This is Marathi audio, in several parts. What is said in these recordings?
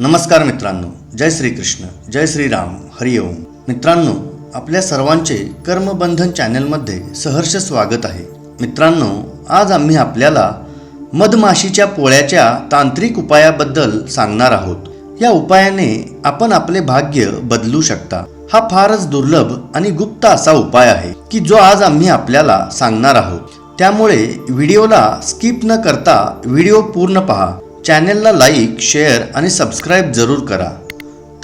नमस्कार मित्रांनो जय श्रीकृष्ण जय श्रीराम हरिओम मित्रांनो आपल्या सर्वांचे कर्मबंधन चॅनलमध्ये सहर्ष स्वागत आहे. मित्रांनो आज आम्ही आपल्याला मधमाशीच्या पोळ्याच्या तांत्रिक उपायाबद्दल सांगणार आहोत. या उपायाने आपण आपले भाग्य बदलू शकता. हा फारच दुर्लभ आणि गुप्त असा उपाय आहे की जो आज आम्ही आपल्याला सांगणार आहोत. त्यामुळे व्हिडिओला स्किप न करता व्हिडिओ पूर्ण पहा. चॅनेलला लाईक शेअर आणि सबस्क्राईब जरूर करा.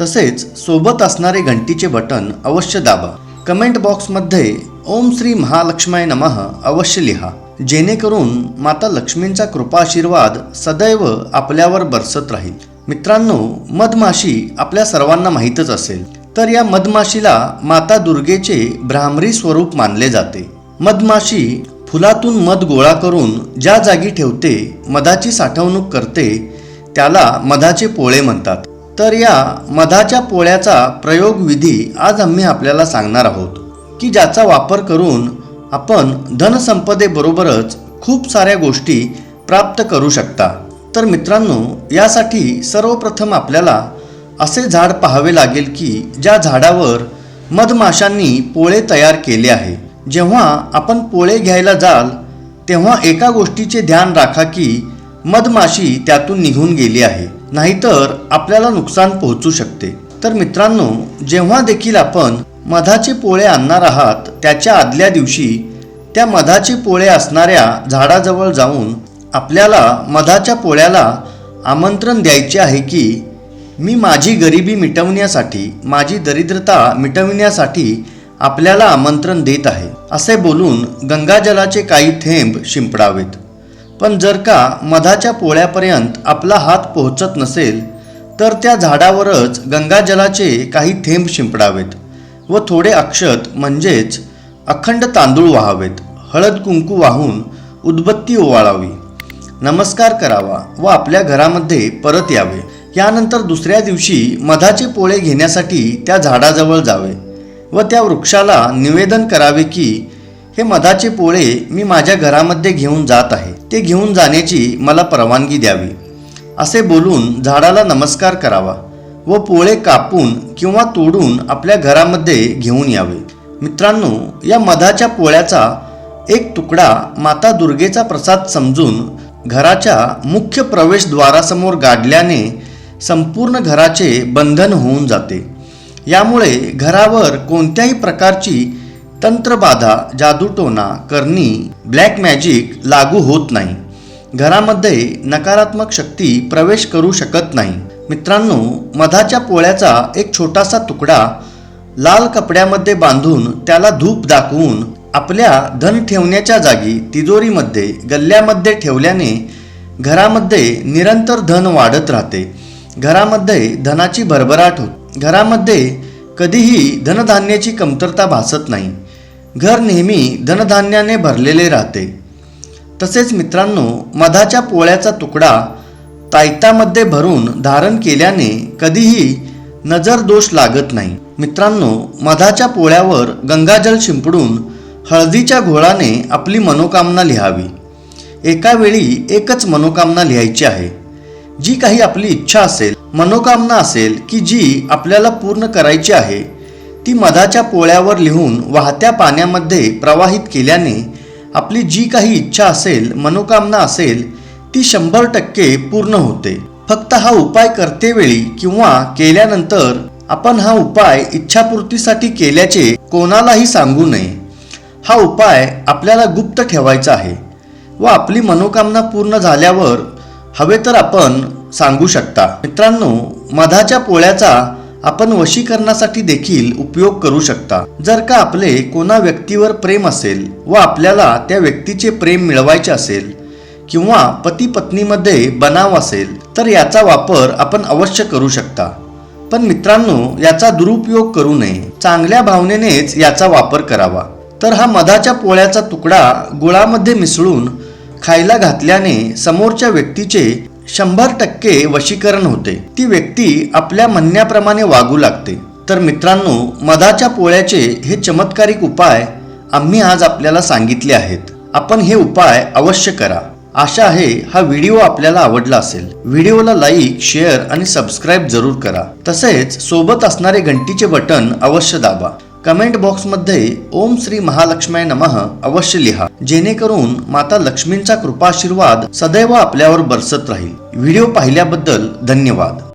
तसेच सोबत असणारे घंटीचे बटन अवश्य दाबा. कमेंट बॉक्समध्ये ओम श्री महालक्ष्माय नमः अवश्य लिहा. जेणेकरून माता लक्ष्मींचा कृपा आशीर्वाद सदैव आपल्यावर बरसत राहील. मित्रांनो मधमाशी आपल्या सर्वांना माहीतच असेल. तर या मधमाशीला माता दुर्गेचे भ्रामरी स्वरूप मानले जाते. मधमाशी फुलातून मध गोळा करून ज्या जागी ठेवते मधाची साठवणूक करते त्याला मधाचे पोळे म्हणतात. तर या मधाच्या पोळ्याचा प्रयोग विधी आज आम्ही आपल्याला सांगणार आहोत की ज्याचा वापर करून आपण धनसंपदेबरोबरच खूप साऱ्या गोष्टी प्राप्त करू शकता. तर मित्रांनो यासाठी सर्वप्रथम आपल्याला असे झाड पाहावे लागेल की ज्या झाडावर मधमाशांनी पोळे तयार केले आहे. जेव्हा आपण पोळे घ्यायला जाल तेव्हा एका गोष्टीचे ध्यान राखा की मधमाशी त्यातून निघून गेली आहे. नाहीतर आपल्याला नुकसान पोहोचू शकते. तर मित्रांनो जेव्हा देखील आपण मधाचे पोळे आणणार आहात त्याच्या आदल्या दिवशी त्या मधाचे पोळे असणाऱ्या झाडाजवळ जाऊन आपल्याला मधाच्या पोळ्याला आमंत्रण द्यायचे आहे की मी माझी गरिबी मिटवण्यासाठी माझी दरिद्रता मिटवण्यासाठी आपल्याला आमंत्रण देत आहे असे बोलून गंगाजलाचे काही थेंब शिंपडावेत. पण जर का मधाच्या पोळ्यापर्यंत आपला हात पोहोचत नसेल तर त्या झाडावरच गंगाजलाचे काही थेंब शिंपडावेत व थोडे अक्षत म्हणजेच अखंड तांदूळ व्हावेत. हळद कुंकू वाहून उदबत्ती ओवाळावी. नमस्कार करावा व आपल्या घरामध्ये परत यावे. यानंतर दुसऱ्या दिवशी मधाचे पोळे घेण्यासाठी त्या झाडाजवळ जावे. व त्या वृक्षाला निवेदन करावे की हे मधाचे पोळे मी माझ्या घरामध्ये घेऊन जात आहे. ते घेऊन जाण्याची मला परवानगी द्यावी असे बोलून झाडाला नमस्कार करावा व पोळे कापून किंवा तोडून आपल्या घरामध्ये घेऊन यावे. मित्रांनो या मधाच्या पोळ्याचा एक तुकडा माता दुर्गेचा प्रसाद समजून घराच्या मुख्य प्रवेशद्वारासमोर गाडल्याने संपूर्ण घराचे बंधन होऊन जाते. यामुळे घरावर कोणत्याही प्रकारची तंत्रबाधा जादूटोना करणी ब्लॅक मॅजिक लागू होत नाही. घरामध्ये नकारात्मक शक्ती प्रवेश करू शकत नाही. मित्रांनो मधाच्या पोळ्याचा एक छोटासा तुकडा लाल कपड्यामध्ये बांधून त्याला धूप दाखवून आपल्या धन ठेवण्याच्या जागी तिजोरीमध्ये गल्ल्यामध्ये ठेवल्याने घरामध्ये निरंतर धन वाढत राहते. घरामध्ये धनाची भरभराट होते. घरामध्ये कधीही धनधान्याची कमतरता भासत नाही. घर नेहमी धनधान्याने भरलेले राहते. तसेच मित्रांनो मधाच्या पोळ्याचा तुकडा तायतामध्ये भरून धारण केल्याने कधीही नजर दोष लागत नाही. मित्रांनो मधाच्या पोळ्यावर गंगाजल शिंपडून हळदीच्या घोळाने आपली मनोकामना लिहावी. एका वेळी एकच मनोकामना लिहायची आहे. जी काही आपली इच्छा असेल मनोकामना असेल की जी आपल्याला पूर्ण करायची आहे ती मधाच्या पोळ्यावर लिहून वाहत्या पाण्यामध्ये प्रवाहित केल्याने आपली जी काही इच्छा असेल मनोकामना असेल ती शंभर टक्के पूर्ण होते. फक्त हा उपाय करतेवेळी किंवा केल्यानंतर आपण हा उपाय इच्छापूर्तीसाठी केल्याचे कोणालाही सांगू नये. हा उपाय आपल्याला गुप्त ठेवायचा आहे व आपली मनोकामना पूर्ण झाल्यावर हवे तर आपण सांगू शकता. मित्रांनो मधाच्या पोळ्याचा आपण वशीकरणासाठी देखील उपयोग करू शकता. जर का आपले कोणा व्यक्तीवर प्रेम असेल व आपल्याला त्या व्यक्तीचे प्रेम मिळवायचे असेल किंवा पती पत्नीमध्ये बनाव असेल तर याचा वापर आपण अवश्य करू शकता. पण मित्रांनो याचा दुरुपयोग करू नये. चांगल्या भावनेनेच याचा वापर करावा. तर हा मधाच्या पोळ्याचा तुकडा गुळामध्ये मिसळून खायला घातल्याने समोरच्या व्यक्तीचे शंभर टक्के वशीकरण होते. ती व्यक्ती आपल्या म्हणण्याप्रमाणे वागू लागते. तर मित्रांनो मधाच्या पोळ्याचे हे चमत्कारिक उपाय आम्ही आज आपल्याला सांगितले आहेत. आपण हे उपाय अवश्य करा. आशा आहे हा व्हिडिओ आपल्याला आवडला असेल. व्हिडिओला लाईक शेअर आणि सबस्क्राईब जरूर करा. तसेच सोबत असणारे घंटीचे बटन अवश्य दाबा. कमेंट बॉक्समध्ये ओम श्री महालक्ष्मी नमः अवश्य लिहा. जेणेकरून माता लक्ष्मींचा कृपाशीर्वाद सदैव आपल्यावर बरसत राहील. व्हिडिओ पाहिल्याबद्दल धन्यवाद.